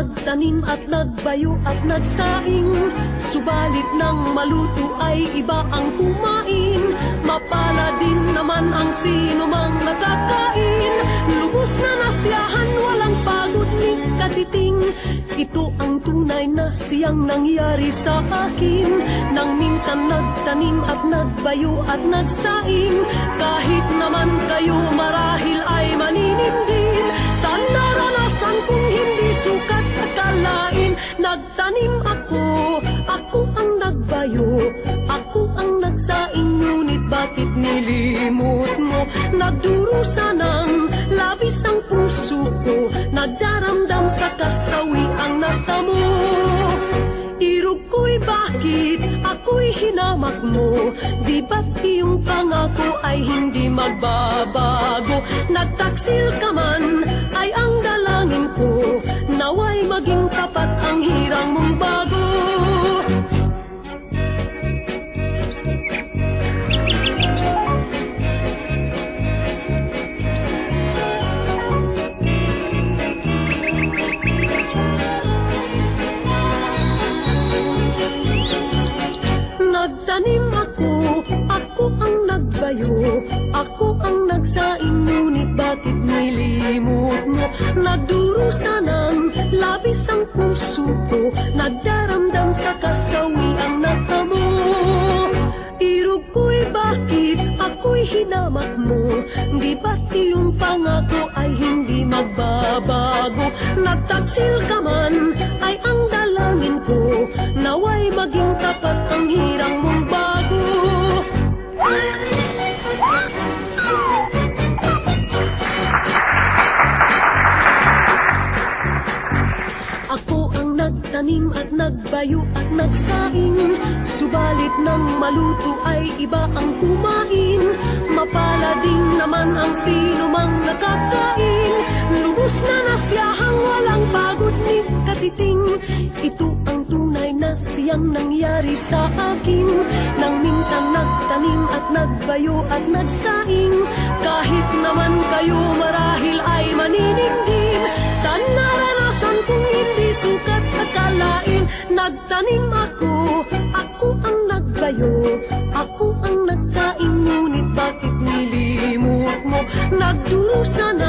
Nagtanim at nagbayo at nagsaing. Subalit nang maluto ay iba ang kumain. Mapala din naman ang sino mang nakakain. Lubos na nasiyahan, walang pagod ni katiting. Ito ang tunay na siyang nangyari sa akin. Nang minsan nagtanim at nagbayo at nagsaing. Kahit naman kayo marahil ay maninindin nilimot mo. Nagdurusa ng labis ang puso ko. Nagdaramdam sa kasawi ang natamo. Irog ko'y bakit ako'y hinamak mo? Di ba't iyong pangako ay hindi magbabago? Nagtaksil ka man Nagtanim ako, ako ang nagbayo Ako ang nagsaing, ngunit bakit nilimot mo? Nagdurusa ng labis ang puso ko Nagdaramdam sa kasawi ang natamo Irog ko'y bakit ako'y hinamak mo? Di ba't iyong pangako ay hindi magbabago? Nagtaksil ka man nagtanim at nagbayo at nagsaing. Subalit nang maluto ay iba ang kumain. Mapala din naman ang sino mang nakakain. Lubos na nasiyahang walang pagod ni katiting. Ito ang tunay na siyang nangyari sa akin. Nang minsan nagtanim at nagbayo at nagsaing. Kahit naman kayo Nagtanim ako, ako ang nagbayo Ako ang nagsaing ngunit bakit nilimot mo? Nagdurusa